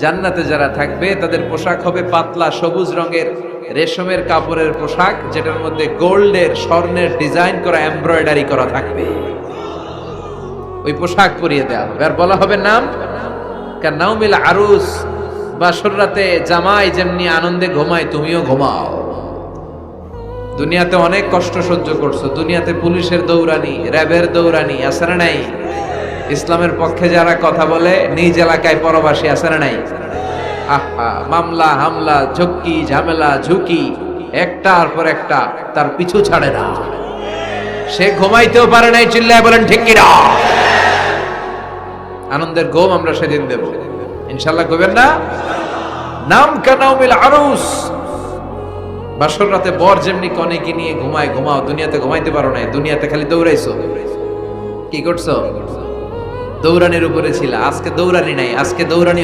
জান্নাতে যারা থাকবে, তাদের পোশাক হবে পাতলা সবুজ রঙের রেশমের কাপড়ের পোশাক, যেটার মধ্যে গোল্ডের, স্বর্ণের ডিজাইন করা, এমব্রয়ডারি করা থাকবে। ওই পোশাক পরিয়ে দেওয়া হবে। আর বলা হবে নাম? নাউমিল আরুস বাসর রাতে জামাই যেমনি আনন্দে ঘুমায়, তুমিও ঘুমাও। দুনিয়াতে অনেক কষ্ট সহ্য করছ। দুনিয়াতে পুলিশের দৌড়ানি, র্যাবের দৌড়ানি আছে নাই। ইসলামের পক্ষে যারা কথা বলে, নিজ এলাকায় পরবাসী আছে না নাই? আহা, মামলা, হামলা, ঝক্কি, ঝামেলা, ঝুঁকি একটার পর একটা তার পিছু ছাড়ে না। সে ঘুমাইতেও পারে নাই, চিল্লায় বলেন, ঠিক কিনা? আনন্দের ঘুম আমরা সেদিন দেব। ইনশাল্লাহ কবেন না? নাম কানাউমিল আরুস। বাসর রাতে বর যেমনি কনেকে নিয়ে ঘুমায়, ঘুমাও, দুনিয়াতে ঘুমাইতে পারো না দুনিয়াতে খালি দৌড়াইছো। কি করছ? দৌড়ানির উপরে ছিল। আজকে দৌড়ানি নাই আজকে দৌড়ানি